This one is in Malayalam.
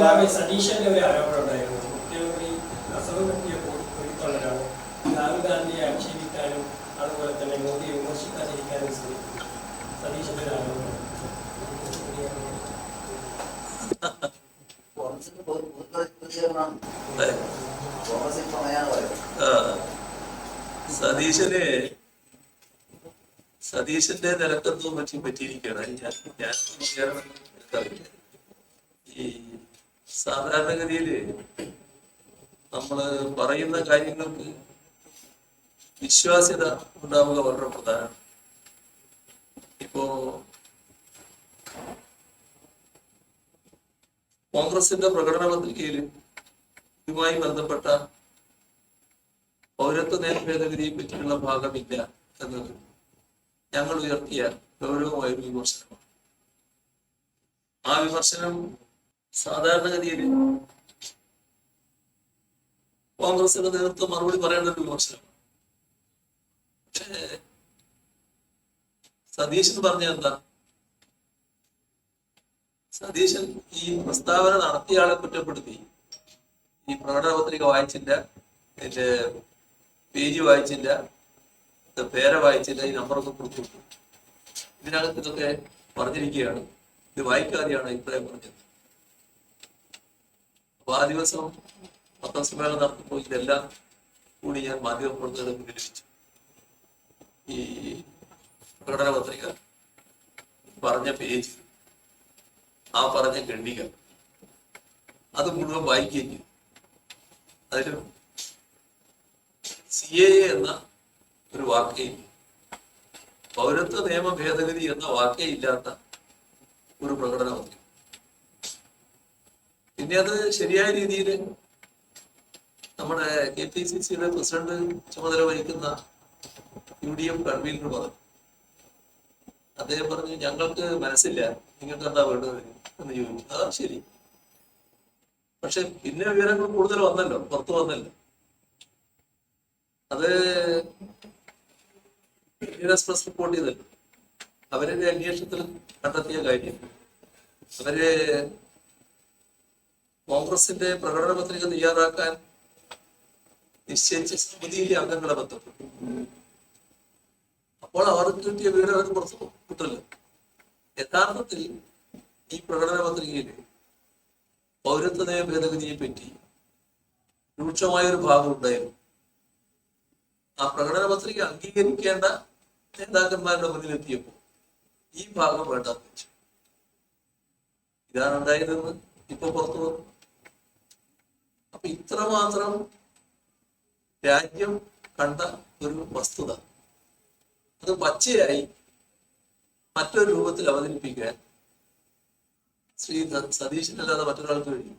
നേതാവ് സതീശന്റെ ഒരു ആരോപണം ഉണ്ടായിരുന്നു. മുഖ്യമന്ത്രി അസുഖം പറ്റിയപ്പോൾ ഒരിക്കൊള്ളരാണ് രാഹുൽ ഗാന്ധിയെ ആക്ഷേപിക്കാനും അതുപോലെ തന്നെ മോദിയെ വിമർശിക്കാതിരിക്കാനും ശ്രമിക്കുന്നു. സതീശന്റെ ഒരു ആരോപണം സതീശനെ സതീശന്റെ നിലക്കത്തും പറ്റി പറ്റിയിരിക്കുകയാണ്. ഞാൻ ഞാൻ എനിക്കറിയില്ല ഈ സാധാരണഗതിയിൽ നമ്മൾ പറയുന്ന കാര്യങ്ങൾക്ക് വിശ്വാസ്യത ഉണ്ടാവുക വളരെ പ്രധാനമാണ്. ഇപ്പോ കോൺഗ്രസിന്റെ പ്രകടന പത്രികയിൽ ഇതുമായി ബന്ധപ്പെട്ട പൗരത്വ നിയമ ഭേദഗതിയെ പറ്റിയുള്ള ഭാഗമില്ല എന്നത് ഞങ്ങൾ ഉയർത്തിയ ഗൗരവമായ ഒരു വിമർശനമാണ്. ആ വിമർശനം സാധാരണഗതിയിൽ കോൺഗ്രസിന്റെ നേതൃത്വം മറുപടി പറയേണ്ട ഒരു വിമർശനം സതീശൻ പറഞ്ഞ എന്താ? സതീശൻ ഈ പ്രസ്താവന നടത്തിയ ആളെ കുറ്റപ്പെടുത്തി. ഈ പ്രകടന പത്രിക വായിച്ചില്ല എന്റെ പേജ് വായിച്ചില്ല പേരെ വായിച്ചില്ല ഈ നമ്പറൊക്കെ കൊടുത്തു. ഇതിനകത്ത് ഇതൊക്കെ പറഞ്ഞിരിക്കുകയാണ്. ഇത് വായിക്കാതെയാണ് അഭിപ്രായം പറഞ്ഞത്. അപ്പൊ ആ ദിവസം പത്രസമ്മേളനം നടത്തുമ്പോൾ ഇതെല്ലാം കൂടി ഞാൻ മാധ്യമപ്രവർത്തകരുടെ മുന്നിൽ വെച്ചു ഈ പ്രകടന പത്രിക പറഞ്ഞ പേജ് ആ പറഞ്ഞ ഖണ്ഡിക അത് മുഴുവൻ വായിക്കുകയും ചെയ്തു അതിൽ സി എ എന്ന ഒരു വാക്കേ. പൗരത്വ നിയമ ഭേദഗതി എന്ന വാക്കേ ഇല്ലാത്ത ഒരു പ്രകടന പത്രിക പിന്നെ അത് ശരിയായ രീതിയിൽ നമ്മുടെ കെ പി സി സിയുടെ പ്രസിഡന്റ് ചുമതല വഹിക്കുന്ന യു ഡി എഫ് കൺവീനർ പറഞ്ഞു. അദ്ദേഹം പറഞ്ഞു ഞങ്ങൾക്ക് മനസ്സില്ല നിങ്ങൾക്ക് എന്താ വേണ്ടത്? എന്ന് ചോദിച്ചു. അതാ ശരി. പക്ഷെ പിന്നെ വിവരങ്ങൾ കൂടുതൽ വന്നല്ലോ പുറത്തു വന്നല്ലോ. അത് എക്സ്പ്രസ് റിപ്പോർട്ട് ചെയ്തല്ലോ. അവരുടെ അന്വേഷണത്തിൽ കണ്ടെത്തിയ കാര്യം. അവർ കോൺഗ്രസിന്റെ പ്രകടന പത്രിക തയ്യാറാക്കാൻ നിശ്ചയിച്ച സമിതിയിലെ അംഗങ്ങളെ ബന്ധപ്പെട്ടു. അപ്പോൾ അവർക്ക് കിട്ടിയ വീട് അവർക്ക് പുറത്തു കിട്ടില്ല യഥാർത്ഥത്തിൽ ഈ പ്രകടന പത്രികയിൽ പൗരത്വ നിയമ ഭേദഗതിയെ പറ്റി രൂക്ഷമായ ഒരു ഭാഗം ഉണ്ടായിരുന്നു. ആ പ്രകടന പത്രിക അംഗീകരിക്കേണ്ട നേതാക്കന്മാരുടെ മുന്നിലെത്തിയപ്പോൾ ഈ ഭാഗം വേണ്ടാന്ന് വെച്ചു ഇതാണ് ഉണ്ടായതെന്ന് ഇപ്പൊ പുറത്തു വന്നു. അപ്പൊ ഇത്രമാത്രം രാജ്യം കണ്ട ഒരു വസ്തുത. അത് പച്ചയായി മറ്റൊരു രൂപത്തിൽ അവതരിപ്പിക്കാൻ ശ്രീ സതീശനല്ലാതെ മറ്റൊരാൾക്ക് കഴിയും